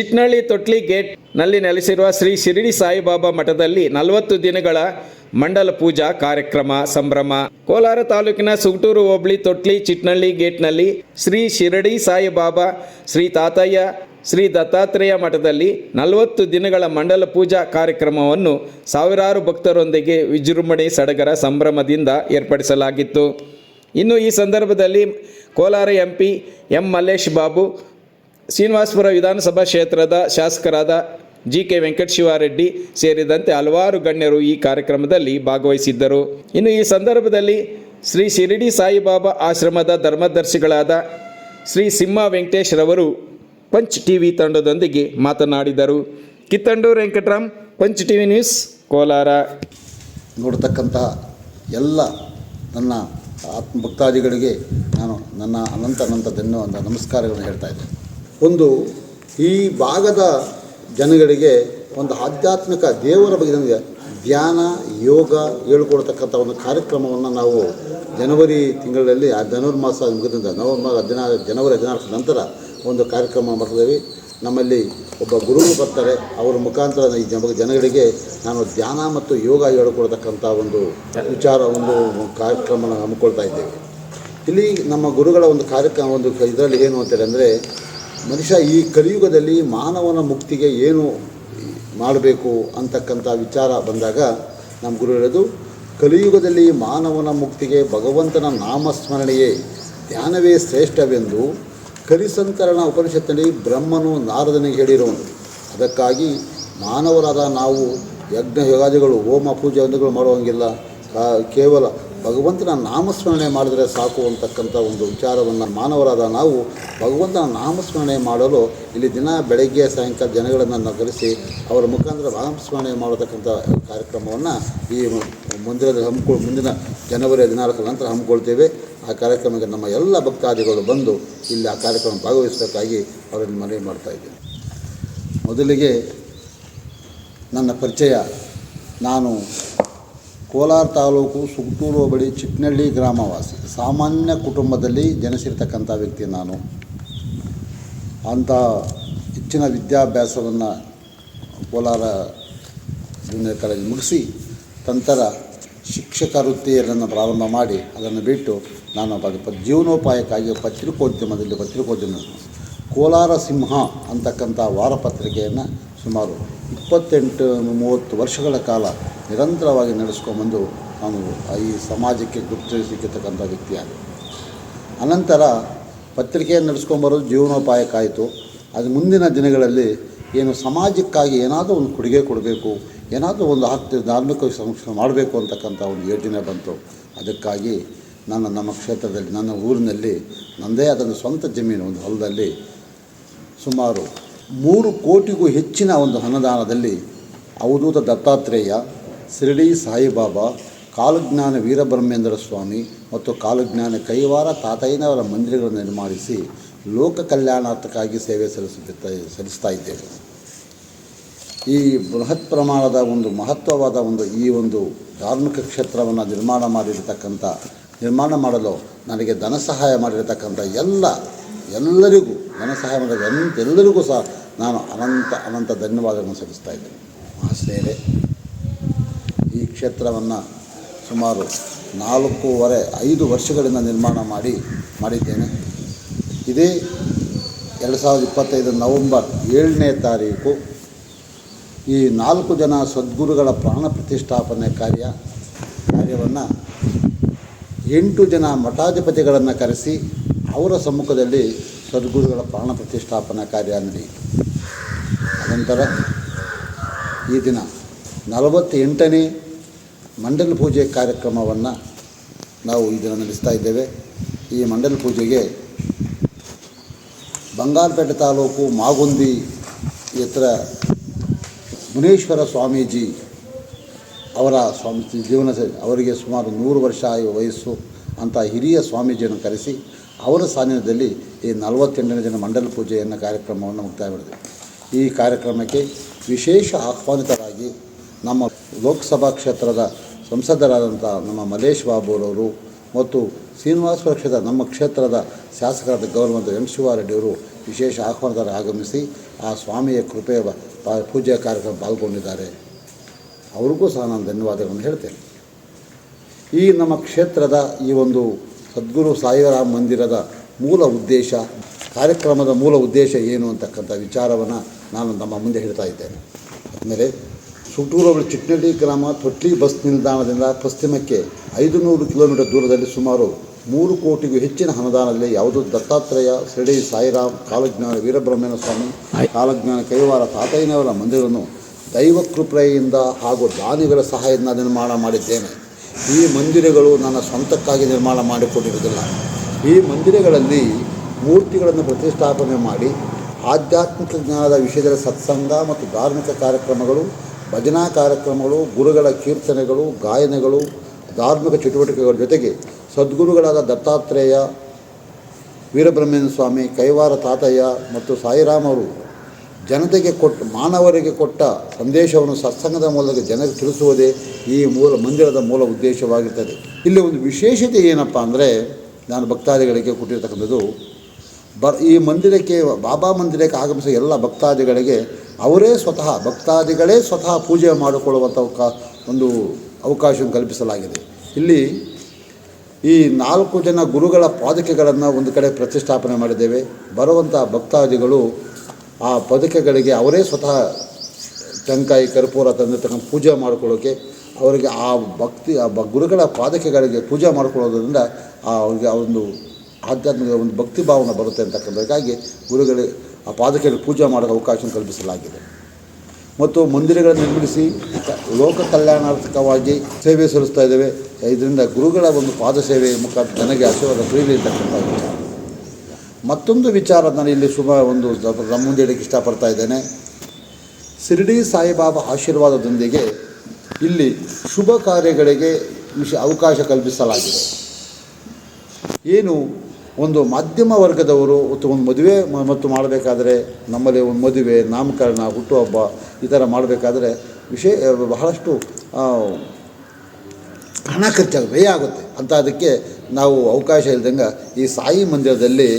ಚಿಟ್ನಳ್ಳಿ ತೊಟ್ಲಿ ಗೇಟ್ನಲ್ಲಿ ನೆಲೆಸಿರುವ ಶ್ರೀ ಶಿರಡಿ ಸಾಯಿಬಾಬಾ ಮಠದಲ್ಲಿ ನಲವತ್ತು ದಿನಗಳ ಮಂಡಲ ಪೂಜಾ ಕಾರ್ಯಕ್ರಮ ಸಂಭ್ರಮ. ಕೋಲಾರ ತಾಲೂಕಿನ ಸುಗಟೂರು ಹೋಬಳಿ ತೊಟ್ಲಿ ಚಿಟ್ನಳ್ಳಿ ಗೇಟ್ನಲ್ಲಿ ಶ್ರೀ ಶಿರಡಿ ಸಾಯಿಬಾಬಾ, ಶ್ರೀ ತಾತಯ್ಯ, ಶ್ರೀ ದತ್ತಾತ್ರೇಯ ಮಠದಲ್ಲಿ ನಲವತ್ತು ದಿನಗಳ ಮಂಡಲ ಪೂಜಾ ಕಾರ್ಯಕ್ರಮವನ್ನು ಸಾವಿರಾರು ಭಕ್ತರೊಂದಿಗೆ ವಿಜೃಂಭಣೆ ಸಡಗರ ಸಂಭ್ರಮದಿಂದ ಏರ್ಪಡಿಸಲಾಗಿತ್ತು. ಇನ್ನು ಈ ಸಂದರ್ಭದಲ್ಲಿ ಕೋಲಾರ ಎಂಪಿ ಎಂ ಮಲ್ಲೇಶ್ ಬಾಬು ಶ್ರೀನಿವಾಸಪುರ ವಿಧಾನಸಭಾ ಕ್ಷೇತ್ರದ ಶಾಸಕರಾದ ಜಿ ಕೆ ವೆಂಕಟ ಶಿವಾರೆಡ್ಡಿ ಸೇರಿದಂತೆ ಹಲವಾರು ಗಣ್ಯರು ಈ ಕಾರ್ಯಕ್ರಮದಲ್ಲಿ ಭಾಗವಹಿಸಿದ್ದರು. ಇನ್ನು ಈ ಸಂದರ್ಭದಲ್ಲಿ ಶ್ರೀ ಶಿರಡಿ ಸಾಯಿಬಾಬಾ ಆಶ್ರಮದ ಧರ್ಮದರ್ಶಿಗಳಾದ ಶ್ರೀ ಸಿಂಹ ವೆಂಕಟೇಶ್ ರವರು ಪಂಚ್ ಟಿವಿ ತಂಡದೊಂದಿಗೆ ಮಾತನಾಡಿದರು. Kittandur Venkataram, punch TV news, Kolar. ನೋಡ್ತಕ್ಕಂತಹ ಎಲ್ಲ ನನ್ನ ಆತ್ಮ ಭಕ್ತಾದಿಗಳಿಗೆ ನಾನು ನನ್ನ ಅನಂತ ಅನಂತ ಧನ್ಯವಾದ ನಮಸ್ಕಾರಗಳನ್ನು ಹೇಳ್ತಾ ಇದ್ದೇನೆ. ಒಂದು ಈ ಭಾಗದ ಜನಗಳಿಗೆ ಒಂದು ಆಧ್ಯಾತ್ಮಿಕ ದೇವರ ಬಗ್ಗೆ ನನಗೆ ಧ್ಯಾನ, ಯೋಗ ಹೇಳ್ಕೊಡ್ತಕ್ಕಂಥ ಒಂದು ಕಾರ್ಯಕ್ರಮವನ್ನು ನಾವು ಜನವರಿ ತಿಂಗಳಲ್ಲಿ ಆ ಜನವರಿ ಮಾಸ ಮುಗಿದಿಂದ ನವೆಂಬರ್ ಹದಿನಾರು ಜನವರಿ ಹದಿನಾಲ್ಕು ನಂತರ ಒಂದು ಕಾರ್ಯಕ್ರಮ ಮಾಡ್ತಿದ್ದೇವೆ ನಮ್ಮಲ್ಲಿ ಒಬ್ಬ ಗುರು ಬರ್ತಾರೆ. ಅವರ ಮುಖಾಂತರ ಈ ಜನ, ಜನಗಳಿಗೆ ನಾನು ಧ್ಯಾನ ಮತ್ತು ಯೋಗ ಹೇಳ್ಕೊಡ್ತಕ್ಕಂಥ ಒಂದು ವಿಚಾರ, ಒಂದು ಕಾರ್ಯಕ್ರಮ ಹಮ್ಮಿಕೊಳ್ತಾ ಇದ್ದೇವೆ. ಇಲ್ಲಿ ನಮ್ಮ ಗುರುಗಳ ಒಂದು ಕಾರ್ಯಕ್ರಮ, ಒಂದು ಇದರಲ್ಲಿ ಏನು ಅಂತೇಳಿ ಅಂದರೆ ಮನುಷ್ಯ ಈ ಕಲಿಯುಗದಲ್ಲಿ ಮಾನವನ ಮುಕ್ತಿಗೆ ಏನು ಮಾಡಬೇಕು ಅಂತಕ್ಕಂಥ ವಿಚಾರ ಬಂದಾಗ ನಮ್ಮ ಗುರು ಹೇಳೋದು, ಕಲಿಯುಗದಲ್ಲಿ ಮಾನವನ ಮುಕ್ತಿಗೆ ಭಗವಂತನ ನಾಮಸ್ಮರಣೆಯೇ ಧ್ಯಾನವೇ ಶ್ರೇಷ್ಠವೆಂದು ಕಲಿಸಂತರಣ ಉಪನಿಷತ್ತಿನಲ್ಲಿ ಬ್ರಹ್ಮನು ನಾರದನಿಗೆ ಹೇಳಿರುವನು ಅದಕ್ಕಾಗಿ ಮಾನವರಾದ ನಾವು ಯಜ್ಞ ಯುಗಾದಿಗಳು, ಹೋಮ ಪೂಜೆ ಒಂದುಗಳು ಮಾಡುವಂಗಿಲ್ಲ. ಕೇವಲ ಭಗವಂತನ ನಾಮಸ್ಮರಣೆ ಮಾಡಿದರೆ ಸಾಕು ಅಂತಕ್ಕಂಥ ಒಂದು ವಿಚಾರವನ್ನು ಮಾನವರಾದ ನಾವು ಭಗವಂತನ ನಾಮಸ್ಮರಣೆ ಮಾಡಲು ಇಲ್ಲಿ ದಿನ ಬೆಳಗ್ಗೆ ಸಾಯಂಕಾಲ ಜನಗಳನ್ನು ಕರೆಸಿ ಅವರ ಮುಖಾಂತರ ನಾಮಸ್ಮರಣೆ ಮಾಡತಕ್ಕಂಥ ಕಾರ್ಯಕ್ರಮವನ್ನು ಈ ಮುಂದಿನ ಹಮ್ಮಿಕೊ ಮುಂದಿನ ಜನವರಿ ಹದಿನಾಲ್ಕರ ನಂತರ ಹಮ್ಮಿಕೊಳ್ತೇವೆ ಆ ಕಾರ್ಯಕ್ರಮಕ್ಕೆ ನಮ್ಮ ಎಲ್ಲ ಭಕ್ತಾದಿಗಳು ಬಂದು ಇಲ್ಲಿ ಆ ಕಾರ್ಯಕ್ರಮ ಭಾಗವಹಿಸಬೇಕಾಗಿ ಅವರನ್ನು ಮನವಿ ಮಾಡ್ತಾ ಇದ್ದೇನೆ. ಮೊದಲಿಗೆ ನನ್ನ ಪರಿಚಯ. ನಾನು ಕೋಲಾರ ತಾಲೂಕು ಸುಗಟೂರು ಬಳಿ ಚಿಟ್ನಳ್ಳಿ ಗ್ರಾಮವಾಸಿ. ಸಾಮಾನ್ಯ ಕುಟುಂಬದಲ್ಲಿ ಜನಿಸಿರ್ತಕ್ಕಂಥ ವ್ಯಕ್ತಿ ನಾನು. ಅಂಥ ಹೆಚ್ಚಿನ ವಿದ್ಯಾಭ್ಯಾಸವನ್ನು ಕೋಲಾರ ಜೂನಿಯರ್ ಕಾಲೇಜ್ ಮುಗಿಸಿ ನಂತರ ಶಿಕ್ಷಕ ವೃತ್ತಿಯನ್ನು ಪ್ರಾರಂಭ ಮಾಡಿ ಅದನ್ನು ಬಿಟ್ಟು ನಾನು ಜೀವನೋಪಾಯಕ್ಕಾಗಿ ಪತ್ರಿಕೋದ್ಯಮದಲ್ಲಿ ಪತ್ರಿಕೋದ್ಯಮ ಕೋಲಾರ ಸಿಂಹ ಅಂತಕ್ಕಂಥ ವಾರಪತ್ರಿಕೆಯನ್ನು ಸುಮಾರು ಇಪ್ಪತ್ತೆಂಟು ಮೂವತ್ತು ವರ್ಷಗಳ ಕಾಲ ನಿರಂತರವಾಗಿ ನಡೆಸ್ಕೊಂಬಂದು ನಾನು ಈ ಸಮಾಜಕ್ಕೆ ಗುರುತು ವ್ಯಕ್ತಿಯಾಗಿ. ಅನಂತರ ಪತ್ರಿಕೆಯನ್ನು ನಡೆಸ್ಕೊಂಬರೋದು ಜೀವನೋಪಾಯಕ್ಕಾಯಿತು. ಅದು ಮುಂದಿನ ದಿನಗಳಲ್ಲಿ ಏನು ಸಮಾಜಕ್ಕಾಗಿ ಏನಾದರೂ ಒಂದು ಕೊಡುಗೆ ಕೊಡಬೇಕು, ಏನಾದರೂ ಒಂದು ಆರ್ಥಿಕ ಧಾರ್ಮಿಕ ಸಂರಕ್ಷಣೆ ಮಾಡಬೇಕು ಅಂತಕ್ಕಂಥ ಒಂದು ಯೋಜನೆ ಬಂತು. ಅದಕ್ಕಾಗಿ ನನ್ನ, ನಮ್ಮ ಕ್ಷೇತ್ರದಲ್ಲಿ, ನನ್ನ ಊರಿನಲ್ಲಿ ನನ್ನದೇ ಆದ ಸ್ವಂತ ಜಮೀನು, ಒಂದು ಹೊಲದಲ್ಲಿ ಸುಮಾರು ಮೂರು ಕೋಟಿಗೂ ಹೆಚ್ಚಿನ ಒಂದು ಅನುದಾನದಲ್ಲಿ ಅವಧೂತ ದತ್ತಾತ್ರೇಯ, ಶಿರಡಿ ಸಾಯಿಬಾಬಾ, ಕಾಲಜ್ಞಾನ ವೀರಬ್ರಹ್ಮೇಂದ್ರ ಸ್ವಾಮಿ ಮತ್ತು ಕಾಲಜ್ಞಾನ ಕೈವಾರ ತಾತಯ್ಯನವರ ಮಂದಿರಗಳನ್ನು ನಿರ್ಮಾಣಿಸಿ ಲೋಕ ಕಲ್ಯಾಣಾರ್ಥಕ್ಕಾಗಿ ಸೇವೆ ಸಲ್ಲಿಸುತ್ತಾ ಸಲ್ಲಿಸ್ತಾ ಇದ್ದೇವೆ. ಈ ಬೃಹತ್ ಪ್ರಮಾಣದ ಒಂದು ಮಹತ್ವವಾದ ಒಂದು ಈ ಒಂದು ಧಾರ್ಮಿಕ ಕ್ಷೇತ್ರವನ್ನು ನಿರ್ಮಾಣ ಮಾಡಿರತಕ್ಕಂಥ, ನಿರ್ಮಾಣ ಮಾಡಲು ನನಗೆ ಧನ ಸಹಾಯ ಮಾಡಿರತಕ್ಕಂಥ ಎಲ್ಲ ಎಲ್ಲರಿಗೂ ಧನ ಸಹಾಯ ಮಾಡಿದ ಎಲ್ಲರಿಗೂ ಸಹ ನಾನು ಅನಂತ ಅನಂತ ಧನ್ಯವಾದಗಳನ್ನು ಸಲ್ಲಿಸ್ತಾ ಇದ್ದೇನೆ. ಮಹಾಶ್ರೇಯರೇ ಈ ಕ್ಷೇತ್ರವನ್ನು ಸುಮಾರು ನಾಲ್ಕೂವರೆ ಐದು ವರ್ಷಗಳಿಂದ ನಿರ್ಮಾಣ ಮಾಡಿ ಮಾಡಿದ್ದೇನೆ. ಇದೇ ಎರಡು ಸಾವಿರದ ಇಪ್ಪತ್ತೈದು ನವೆಂಬರ್ ಏಳನೇ ತಾರೀಕು ಈ ನಾಲ್ಕು ಜನ ಸದ್ಗುರುಗಳ ಪ್ರಾಣ ಪ್ರತಿಷ್ಠಾಪನೆ ಕಾರ್ಯ, ಕಾರ್ಯವನ್ನು ಎಂಟು ಜನ ಮಠಾಧಿಪತಿಗಳನ್ನು ಕರೆಸಿ ಅವರ ಸಮ್ಮುಖದಲ್ಲಿ ಸದ್ಗುರುಗಳ ಪ್ರಾಣ ಪ್ರತಿಷ್ಠಾಪನಾ ಕಾರ್ಯ ನಡೆಯಿತು. ಅನಂತರ ಈ ದಿನ ನಲವತ್ತೆಂಟನೇ ಮಂಡಲ ಪೂಜೆ ಕಾರ್ಯಕ್ರಮವನ್ನು ನಾವು ಈ ದಿನ ನಡೆಸ್ತಾ ಇದ್ದೇವೆ. ಈ ಮಂಡಲ ಪೂಜೆಗೆ ಬಂಗಾರಪೇಟೆ ತಾಲೂಕು ಮಾಗುಂದಿ ಎತ್ತರ ಮುನೇಶ್ವರ ಸ್ವಾಮೀಜಿ ಅವರ ಸ್ವಾಮಿ, ಜೀವನ ಅವರಿಗೆ ಸುಮಾರು ನೂರು ವರ್ಷ ವಯಸ್ಸು ಅಂತ ಹಿರಿಯ ಸ್ವಾಮೀಜಿಯನ್ನು ಕರೆಸಿ ಅವರ ಸಾನ್ನಿಧ್ಯದಲ್ಲಿ ಈ ನಲವತ್ತೆಂಟನೇ ದಿನ ಮಂಡಲ ಪೂಜೆಯನ್ನು ಕಾರ್ಯಕ್ರಮವನ್ನು ಮುಕ್ತಾಯ ಮಾಡಿದೆ ಈ ಕಾರ್ಯಕ್ರಮಕ್ಕೆ ವಿಶೇಷ ಆಹ್ವಾನಿತರಾಗಿ ನಮ್ಮ ಲೋಕಸಭಾ ಕ್ಷೇತ್ರದ ಸಂಸದರಾದಂಥ ನಮ್ಮ ಮಲೇಶ್ ಬಾಬುರವರು ಮತ್ತು ಶ್ರೀನಿವಾಸಪುರ ಕ್ಷೇತ್ರ ನಮ್ಮ ಕ್ಷೇತ್ರದ ಶಾಸಕರಾದ ಗೌರವಂತ ಎಂ ಶಿವಾರೆಡ್ಡಿಯವರು ವಿಶೇಷ ಆಹ್ವಾನದಲ್ಲಿ ಆಗಮಿಸಿ ಆ ಸ್ವಾಮಿಯ ಕೃಪೆಯ ಪೂಜಾ ಕಾರ್ಯಕ್ರಮ ಪಾಲ್ಗೊಂಡಿದ್ದಾರೆ. ಅವ್ರಿಗೂ ಸಹ ನಾನು ಧನ್ಯವಾದಗಳನ್ನು ಹೇಳ್ತೇನೆ. ಈ ನಮ್ಮ ಕ್ಷೇತ್ರದ ಈ ಒಂದು ಸದ್ಗುರು ಸಾಯಿರಾಮ್ ಮಂದಿರದ ಮೂಲ ಉದ್ದೇಶ, ಕಾರ್ಯಕ್ರಮದ ಮೂಲ ಉದ್ದೇಶ ಏನು ಅಂತಕ್ಕಂಥ ವಿಚಾರವನ್ನು ನಾನು ನಮ್ಮ ಮುಂದೆ ಹೇಳ್ತಾ ಇದ್ದೇನೆ. ಆಮೇಲೆ ಸುಟೂರು ಚಿಕ್ಕನಳ್ಳಿ ಚಿಟ್ನಳ್ಳಿ ಗ್ರಾಮ ತೊಟ್ಲಿ ಬಸ್ ನಿಲ್ದಾಣದಿಂದ ಪಶ್ಚಿಮಕ್ಕೆ ಐದು ನೂರು ಕಿಲೋಮೀಟರ್ ದೂರದಲ್ಲಿ ಸುಮಾರು ಮೂರು ಕೋಟಿಗೂ ಹೆಚ್ಚಿನ ಹಣದಾನದಲ್ಲಿ ಯಾವುದು ದತ್ತಾತ್ರೇಯ ಶಿರಡಿ ಸಾಯಿರಾಮ್ ಕಾಲಜ್ಞಾನ ವೀರಬ್ರಹ್ಮಣ್ಯ ಸ್ವಾಮಿ ಕಾಲಜ್ಞಾನ ಕೈವಾರ ತಾತಯ್ಯನವರ ಮಂದಿರವನ್ನು ದೈವ ಕೃಪೆಯಿಂದ ಹಾಗೂ ದಾನಿಗಳ ಸಹಾಯದಿಂದ ನಿರ್ಮಾಣ ಮಾಡಿದ್ದೇನೆ. ಈ ಮಂದಿರಗಳು ನನ್ನ ಸ್ವಂತಕ್ಕಾಗಿ ನಿರ್ಮಾಣ ಮಾಡಿಕೊಂಡಿರುವುದಿಲ್ಲ ಈ ಮಂದಿರಗಳಲ್ಲಿ ಮೂರ್ತಿಗಳನ್ನು ಪ್ರತಿಷ್ಠಾಪನೆ ಮಾಡಿ ಆಧ್ಯಾತ್ಮಿಕ ಜ್ಞಾನದ ವಿಷಯದ ಸತ್ಸಂಗ ಮತ್ತು ಧಾರ್ಮಿಕ ಕಾರ್ಯಕ್ರಮಗಳು, ಭಜನಾ ಕಾರ್ಯಕ್ರಮಗಳು, ಗುರುಗಳ ಕೀರ್ತನೆಗಳು, ಗಾಯನಗಳು, ಧಾರ್ಮಿಕ ಚಟುವಟಿಕೆಗಳ ಜೊತೆಗೆ ಸದ್ಗುರುಗಳಾದ ದತ್ತಾತ್ರೇಯ ವೀರಬ್ರಹ್ಮೇಂದ್ರ ಸ್ವಾಮಿ, ಕೈವಾರ ತಾತಯ್ಯ ಮತ್ತು ಸಾಯಿರಾಮ್ ಅವರು ಜನತೆಗೆ ಕೊಟ್ಟ, ಮಾನವರಿಗೆ ಕೊಟ್ಟ ಸಂದೇಶವನ್ನು ಸತ್ಸಂಗದ ಮೂಲಕ ಜನರಿಗೆ ತಿಳಿಸುವುದೇ ಈ ಮೂಲ ಮಂದಿರದ ಮೂಲ ಉದ್ದೇಶವಾಗಿರ್ತದೆ. ಇಲ್ಲಿ ಒಂದು ವಿಶೇಷತೆ ಏನಪ್ಪ ಅಂದರೆ, ನಾನು ಭಕ್ತಾದಿಗಳಿಗೆ ಕೊಟ್ಟಿರ್ತಕ್ಕಂಥದ್ದು, ಬ, ಈ ಮಂದಿರಕ್ಕೆ, ಬಾಬಾ ಮಂದಿರಕ್ಕೆ ಆಗಮಿಸಿದ ಎಲ್ಲ ಭಕ್ತಾದಿಗಳಿಗೆ ಅವರೇ ಸ್ವತಃ, ಭಕ್ತಾದಿಗಳೇ ಸ್ವತಃ ಪೂಜೆ ಮಾಡಿಕೊಳ್ಳುವಂಥ ಒಂದು ಅವಕಾಶ ಕಲ್ಪಿಸಲಾಗಿದೆ. ಇಲ್ಲಿ ಈ ನಾಲ್ಕು ಜನ ಗುರುಗಳ ಪಾದಕೆಗಳನ್ನು ಒಂದು ಕಡೆ ಪ್ರತಿಷ್ಠಾಪನೆ ಮಾಡಿದ್ದೇವೆ. ಬರುವಂಥ ಭಕ್ತಾದಿಗಳು ಆ ಪದಕಗಳಿಗೆ ಅವರೇ ಸ್ವತಃ ಟೆಂಕಾಯಿ, ಕರ್ಪೂರ ತಂದಿರ್ತಕ್ಕಂಥ ಪೂಜೆ ಮಾಡ್ಕೊಳ್ಳೋಕ್ಕೆ ಅವರಿಗೆ ಆ ಭಕ್ತಿ, ಆ ಗುರುಗಳ ಪಾದಕೆಗಳಿಗೆ ಪೂಜೆ ಮಾಡ್ಕೊಳ್ಳೋದ್ರಿಂದ ಆ ಅವರಿಗೆ ಆ ಒಂದು ಆಧ್ಯಾತ್ಮಿಕ ಒಂದು ಭಕ್ತಿ ಭಾವನೆ ಬರುತ್ತೆ ಅಂತಕ್ಕಂಥದಕ್ಕಾಗಿ ಗುರುಗಳಿಗೆ ಆ ಪಾದಕೆಗಳಿಗೆ ಪೂಜೆ ಮಾಡೋಕ್ಕೆ ಅವಕಾಶ ಕಲ್ಪಿಸಲಾಗಿದೆ. ಮತ್ತು ಮಂದಿರಗಳನ್ನು ನಿರ್ಮಿಸಿ ಲೋಕ ಕಲ್ಯಾಣಾರ್ಥಕವಾಗಿ ಸೇವೆ ಸಲ್ಲಿಸ್ತಾ ಇದ್ದೇವೆ. ಇದರಿಂದ ಗುರುಗಳ ಒಂದು ಪಾದ ಸೇವೆ ಮುಖಾಂತರ ನನಗೆ ಆಶೀರ್ವಾದ ಪ್ರೀತಿ ಇರ್ತಕ್ಕಂಥ ಮತ್ತೊಂದು ವಿಚಾರ ನಾನು ಇಲ್ಲಿ ಶುಭ ಒಂದು ನಮ್ಮ ಮುಂದೆ ಇಡಕ್ಕೆ ಇಷ್ಟಪಡ್ತಾ ಇದ್ದೇನೆ. ಶಿರಡಿ ಸಾಯಿಬಾಬಾ ಆಶೀರ್ವಾದದೊಂದಿಗೆ ಇಲ್ಲಿ ಶುಭ ಕಾರ್ಯಗಳಿಗೆ ವಿಶ ಅವಕಾಶ ಕಲ್ಪಿಸಲಾಗಿದೆ. ಏನು ಒಂದು ಮಧ್ಯಮ ವರ್ಗದವರು ಮತ್ತು ಒಂದು ಮದುವೆ ಮತ್ತು ಮಾಡಬೇಕಾದ್ರೆ ನಮ್ಮಲ್ಲಿ ಒಂದು ಮದುವೆ, ನಾಮಕರಣ, ಹುಟ್ಟುಹಬ್ಬ ಈ ಥರ ಮಾಡಬೇಕಾದ್ರೆ ವಿಷಯ ಬಹಳಷ್ಟು ಹಣ ಖರ್ಚಾಗ ವ್ಯಯ ಆಗುತ್ತೆ. ಅಂತ ಅದಕ್ಕೆ ನಾವು ಅವಕಾಶ ಇಲ್ದಂಗೆ ಈ ಸಾಯಿ ಮಂದಿರದಲ್ಲಿ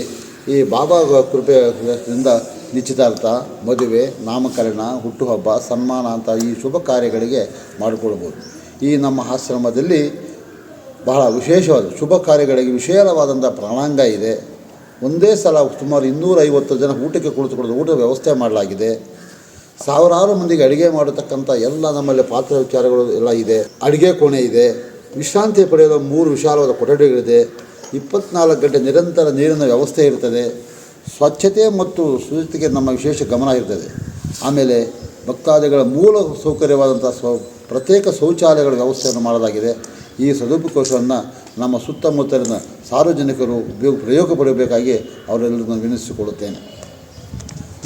ಈ ಬಾಬಾ ಕೃಪೆಯಿಂದ ನಿಶ್ಚಿತಾರ್ಥ, ಮದುವೆ, ನಾಮಕರಣ, ಹುಟ್ಟುಹಬ್ಬ, ಸನ್ಮಾನ ಅಂತ ಈ ಶುಭ ಕಾರ್ಯಗಳಿಗೆ ಮಾಡಿಕೊಳ್ಬೋದು. ಈ ನಮ್ಮ ಆಶ್ರಮದಲ್ಲಿ ಬಹಳ ವಿಶೇಷವಾದ ಶುಭ ಕಾರ್ಯಗಳಿಗೆ ವಿಶೇಷವಾದಂಥ ಪ್ರಾಣಾಂಗ ಇದೆ. ಒಂದೇ ಸಲ ಸುಮಾರು ಇನ್ನೂರೈವತ್ತು ಜನ ಊಟಕ್ಕೆ ಕುಳಿತುಕೊಳ್ಳೋದು, ಊಟದ ವ್ಯವಸ್ಥೆ ಮಾಡಲಾಗಿದೆ. ಸಾವಿರಾರು ಮಂದಿಗೆ ಅಡುಗೆ ಮಾಡತಕ್ಕಂಥ ಎಲ್ಲ ನಮ್ಮಲ್ಲಿ ಪಾತ್ರ ವಿಚಾರಗಳು ಎಲ್ಲ ಇದೆ. ಅಡುಗೆ ಕೋಣೆ ಇದೆ. ವಿಶ್ರಾಂತಿ ಪಡೆಯಲು ಮೂರು ವಿಶಾಲವಾದ ಕೊಠಡಿಗಳಿದೆ. ಇಪ್ಪತ್ನಾಲ್ಕು ಗಂಟೆ ನಿರಂತರ ನೀರಿನ ವ್ಯವಸ್ಥೆ ಇರ್ತದೆ. ಸ್ವಚ್ಛತೆ ಮತ್ತು ಶುಚಿತ್ವಕ್ಕೆ ನಮ್ಮ ವಿಶೇಷ ಗಮನ ಇರ್ತದೆ. ಆಮೇಲೆ ಭಕ್ತಾದಿಗಳ ಮೂಲ ಸೌಕರ್ಯವಾದಂಥ ಸ್ವ, ಪ್ರತ್ಯೇಕ ಶೌಚಾಲಯಗಳ ವ್ಯವಸ್ಥೆಯನ್ನು ಮಾಡಲಾಗಿದೆ. ಈ ಸದುಪಕೋಶವನ್ನು ನಮ್ಮ ಸುತ್ತಮುತ್ತಲಿನ ಸಾರ್ವಜನಿಕರು ಉಪಯೋಗ, ಪ್ರಯೋಗ ಪಡೆಯಬೇಕಾಗಿ ಅವರೆಲ್ಲರೂ ನಾನು ವಿನಂತಿಸಿಕೊಳ್ಳುತ್ತೇನೆ.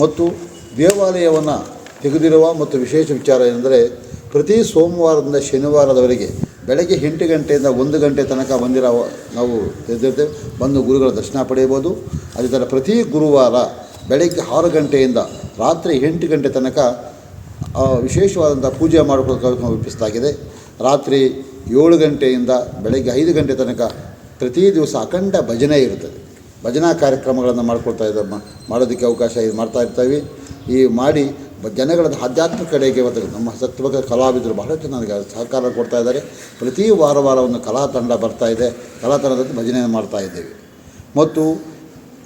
ಮತ್ತು ದೇವಾಲಯವನ್ನು ತೆಗೆದಿರುವ ಮತ್ತು ವಿಶೇಷ ವಿಚಾರ ಏನೆಂದರೆ, ಪ್ರತಿ ಸೋಮವಾರದಿಂದ ಶನಿವಾರದವರೆಗೆ ಬೆಳಗ್ಗೆ ಎಂಟು ಗಂಟೆಯಿಂದ ಒಂದು ಗಂಟೆ ತನಕ ಮಂದಿರ ನಾವು ತೆರೆದಿರ್ತೇವೆ. ಬಂದು ಗುರುಗಳ ದರ್ಶನ ಪಡೆಯಬೋದು ಅದೇ ಥರ ಪ್ರತಿ ಗುರುವಾರ ಬೆಳಗ್ಗೆ ಆರು ಗಂಟೆಯಿಂದ ರಾತ್ರಿ ಎಂಟು ಗಂಟೆ ತನಕ ವಿಶೇಷವಾದಂಥ ಪೂಜೆ ಮಾಡಿಕೊಳ್ಳೋ ಕಾರ್ಯಕ್ರಮ ರಾತ್ರಿ ಏಳು ಗಂಟೆಯಿಂದ ಬೆಳಗ್ಗೆ ಐದು ಗಂಟೆ ತನಕ ಪ್ರತಿ ದಿವಸ ಅಖಂಡ ಭಜನೆ ಇರುತ್ತದೆ. ಭಜನಾ ಕಾರ್ಯಕ್ರಮಗಳನ್ನು ಮಾಡ್ಕೊಳ್ತಾ ಇದ್ದ ಮಾಡೋದಕ್ಕೆ ಅವಕಾಶ ಇದು ಮಾಡ್ತಾ ಇರ್ತೀವಿ. ಈ ಮಾಡಿ ಜನಗಳ ಆಧ್ಯಾತ್ಮಿಕ ಕಡೆಗೆ ಇವತ್ತು ನಮ್ಮ ಸತ್ವಕ ಕಲಾವಿದರು ಬಹಳ ಚೆನ್ನಾಗಿ ಸಹಕಾರ ಕೊಡ್ತಾ ಇದ್ದಾರೆ. ಪ್ರತಿ ವಾರ ವಾರ ಒಂದು ಕಲಾ ತಂಡ ಬರ್ತಾ ಇದೆ. ಕಲಾ ತಂಡದಲ್ಲಿ ಭಜನೆಯನ್ನು ಮಾಡ್ತಾ ಇದ್ದೇವೆ. ಮತ್ತು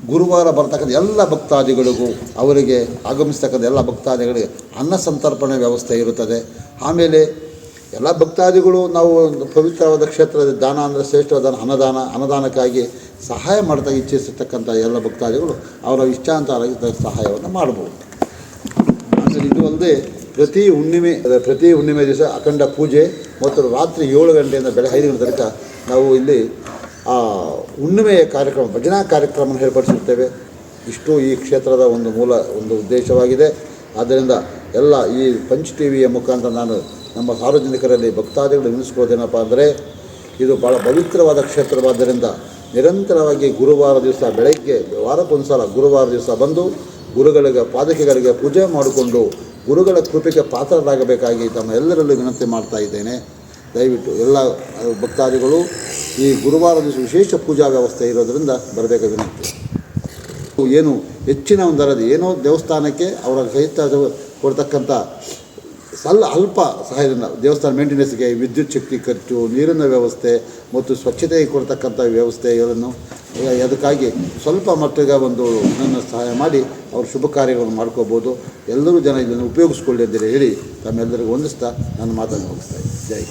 ಗುರುವಾರ ಬರ್ತಕ್ಕಂಥ ಎಲ್ಲ ಭಕ್ತಾದಿಗಳಿಗೂ ಅವರಿಗೆ ಆಗಮಿಸ್ತಕ್ಕಂಥ ಎಲ್ಲ ಭಕ್ತಾದಿಗಳಿಗೆ ಅನ್ನ ಸಂತರ್ಪಣೆ ವ್ಯವಸ್ಥೆ ಇರುತ್ತದೆ. ಆಮೇಲೆ ಎಲ್ಲ ಭಕ್ತಾದಿಗಳು ನಾವು ಪವಿತ್ರವಾದ ಕ್ಷೇತ್ರದ ದಾನ ಅಂದರೆ ಶ್ರೇಷ್ಠವಾದ ಅನ್ನದಾನ, ಅನ್ನದಾನಕ್ಕಾಗಿ ಸಹಾಯ ಮಾಡ್ತಾ ಇಚ್ಛಿಸಿರ್ತಕ್ಕಂಥ ಎಲ್ಲ ಭಕ್ತಾದಿಗಳು ಅವರ ಇಷ್ಟಾಂತರ ಸಹಾಯವನ್ನು ಮಾಡ್ಬೋದು. ಇದು ಅಲ್ಲದೆ ಪ್ರತಿ ಹುಣ್ಣಿಮೆ ಪ್ರತಿ ಹುಣ್ಣಿಮೆ ದಿವಸ ಅಖಂಡ ಪೂಜೆ, ಮತ್ತು ರಾತ್ರಿ ಏಳು ಗಂಟೆಯಿಂದ ಬೆಳಗ್ಗೆ ಐದು ಗಂಟೆ ತನಕ ನಾವು ಇಲ್ಲಿ ಆ ಹುಣ್ಣಿಮೆಯ ಕಾರ್ಯಕ್ರಮ, ಭಜನಾ ಕಾರ್ಯಕ್ರಮವನ್ನು ಏರ್ಪಡಿಸಿರ್ತೇವೆ ಇಷ್ಟು ಈ ಕ್ಷೇತ್ರದ ಒಂದು ಮೂಲ, ಒಂದು ಉದ್ದೇಶವಾಗಿದೆ. ಆದ್ದರಿಂದ ಎಲ್ಲ ಈ ಪಂಚ್ ಟಿ ವಿಯ ಮುಖಾಂತರ ನಾನು ನಮ್ಮ ಸಾರ್ವಜನಿಕರಲ್ಲಿ ಭಕ್ತಾದಿಗಳು ವಿನಿಸ್ಕೊಳ್ಳೋದೇನಪ್ಪ ಅಂದರೆ, ಇದು ಭಾಳ ಪವಿತ್ರವಾದ ಕ್ಷೇತ್ರವಾದ್ದರಿಂದ ನಿರಂತರವಾಗಿ ಗುರುವಾರ ದಿವಸ ಬೆಳಗ್ಗೆ ವಾರಕ್ಕೊಂದು ಸಲ ಗುರುವಾರ ದಿವಸ ಬಂದು ಗುರುಗಳಿಗೆ, ಪಾದಕೆಗಳಿಗೆ ಪೂಜೆ ಮಾಡಿಕೊಂಡು ಗುರುಗಳ ಕೃಪೆಗೆ ಪಾತ್ರರಾಗಬೇಕಾಗಿ ತಮ್ಮ ಎಲ್ಲರಲ್ಲೂ ವಿನಂತಿ ಮಾಡ್ತಾ ಇದ್ದೇನೆ. ದಯವಿಟ್ಟು ಎಲ್ಲ ಭಕ್ತಾದಿಗಳು ಈ ಗುರುವಾರ ವಿಶೇಷ ಪೂಜಾ ವ್ಯವಸ್ಥೆ ಇರೋದರಿಂದ ಬರಬೇಕು ವಿನಂತಿ. ಏನು ಹೆಚ್ಚಿನ ಒಂದು ದರದ ಏನೋ ದೇವಸ್ಥಾನಕ್ಕೆ ಅವರ ಸಹಿತ ಕೊಡ್ತಕ್ಕಂಥ ಸಲ್ಲ ಅಲ್ಪ ಸಹಾಯದಿಂದ ದೇವಸ್ಥಾನ ಮೇಂಟೆನೆನ್ಸ್ಗೆ ವಿದ್ಯುತ್ ಶಕ್ತಿ ಖರ್ಚು, ನೀರಿನ ವ್ಯವಸ್ಥೆ ಮತ್ತು ಸ್ವಚ್ಛತೆಗೆ ಕೊಡ್ತಕ್ಕಂಥ ವ್ಯವಸ್ಥೆ ಇವನ್ನು ಅದಕ್ಕಾಗಿ ಸ್ವಲ್ಪ ಮಟ್ಟಿಗೆ ಒಂದು ನನ್ನ ಸಹಾಯ ಮಾಡಿ ಅವರು ಶುಭ ಕಾರ್ಯಗಳನ್ನು ಮಾಡ್ಕೋಬೋದು ಎಲ್ಲರೂ ಜನ ಇದನ್ನು ಉಪಯೋಗಿಸ್ಕೊಳ್ಳಿ ಅಂತೇಳಿ ಹೇಳಿ ತಮ್ಮೆಲ್ಲರಿಗೂ ಹೊಂದಿಸ್ತಾ ನನ್ನ ಮಾತನ್ನು ಮುಗಿಸ್ತಾ ಜೈ.